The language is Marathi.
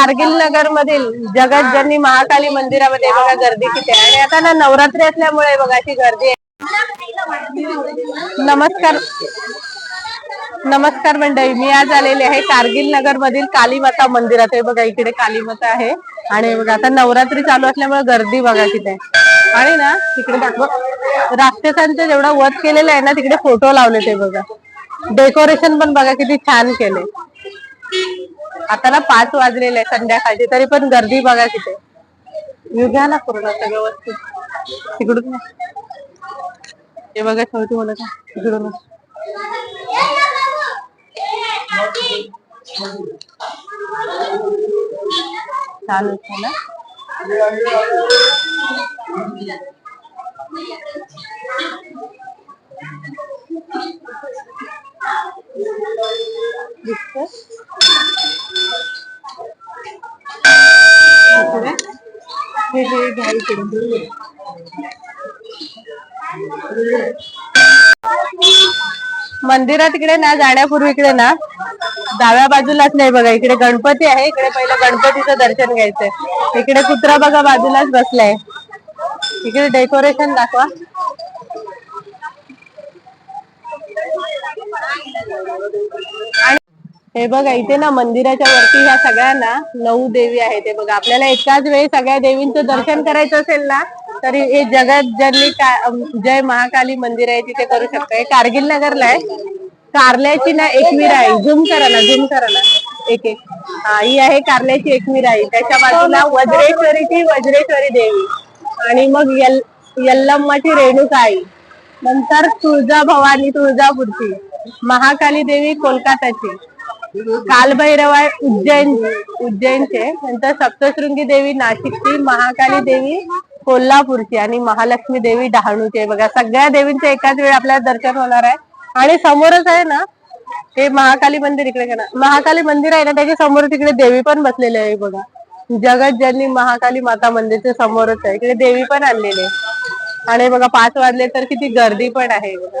कारगिल नगर मधील जगत जननी महाकाली मंदिरामध्ये बघा गर्दी किती आहे आणि आता ना नवरात्री असल्यामुळे बघा अशी गर्दी आहे. नमस्कार. नमस्कार मंडळी मी आज आलेले आहे कारगिल नगर मधील कालीमाता मंदिरात. हे बघा इकडे कालीमाता आहे. आणि बघा आता नवरात्री चालू असल्यामुळे गर्दी बघा किती आहे आणि ना तिकडे दाखवा. राक्षसांचं जेवढा वध केलेला आहे ना तिकडे फोटो लावले ते बघा. डेकोरेशन पण बघा किती छान केले आता ना पाच वाजलेले संध्याकाळचे तरी पण गर्दी बघा तिथे येऊ घ्या ना पूर्ण सगळं व्यवस्थित. तिकडून हे बघा शेवटी मला का तिकडून चालू आहे ना? हे हे घ्या इकडे. मंदिरात इकडे ना जाण्यापूर्वी इकडे ना डाव्या बाजूलाच नाही बघा इकडे गणपती आहे इकडे पहिलं गणपतीचं दर्शन घ्यायचंय. इकडे कुत्रा बघा बाजूलाच बसलाय. इकडे डेकोरेशन दाखवा. आणि हे बघा इथे ना मंदिराच्या वरती ह्या सगळ्यांना नऊ देवी आहेत. हे बघा आपल्याला एकाच वेळी सगळ्या देवींचं दर्शन करायचं असेल ना तरी हे जगत जननी जय महाकाली मंदिर आहे तिथे करू शकता. हे कारगिल नगरला आहे. कारल्याची ना एकवीर आहे झूम करा ना झूम करा ना. एक एक. हा ही आहे कारल्याची एकवीर आहे त्याच्या बाजूला वज्रेश्वरीची वज्रेश्वरी देवी. आणि मग यल यल्लम्माची रेणुका आई नंतर तुळजा भवानी तुळजापूरची. महाकाली देवी कोलकाताची. कालभैरव आहे उज्जैन उज्जैनचे. नंतर सप्तशृंगी देवी नाशिकची महाकाली देवी कोल्हापूरची आणि महालक्ष्मी देवी डहाणूची आहे. बघा सगळ्या देवींचे एकाच वेळी आपल्याला दर्शन होणार आहे. आणि समोरच आहे ना हे महाकाली मंदिर इकडे महाकाली मंदिर आहे ना त्याच्यासमोर तिकडे देवी पण बसलेली आहे बघा. जगत ज्यांनी महाकाली माता मंदिरच्या समोरच आहे इकडे देवी पण आणलेली आहे. आणि बघा पाच वाजले तर किती गर्दी पण आहे बघा.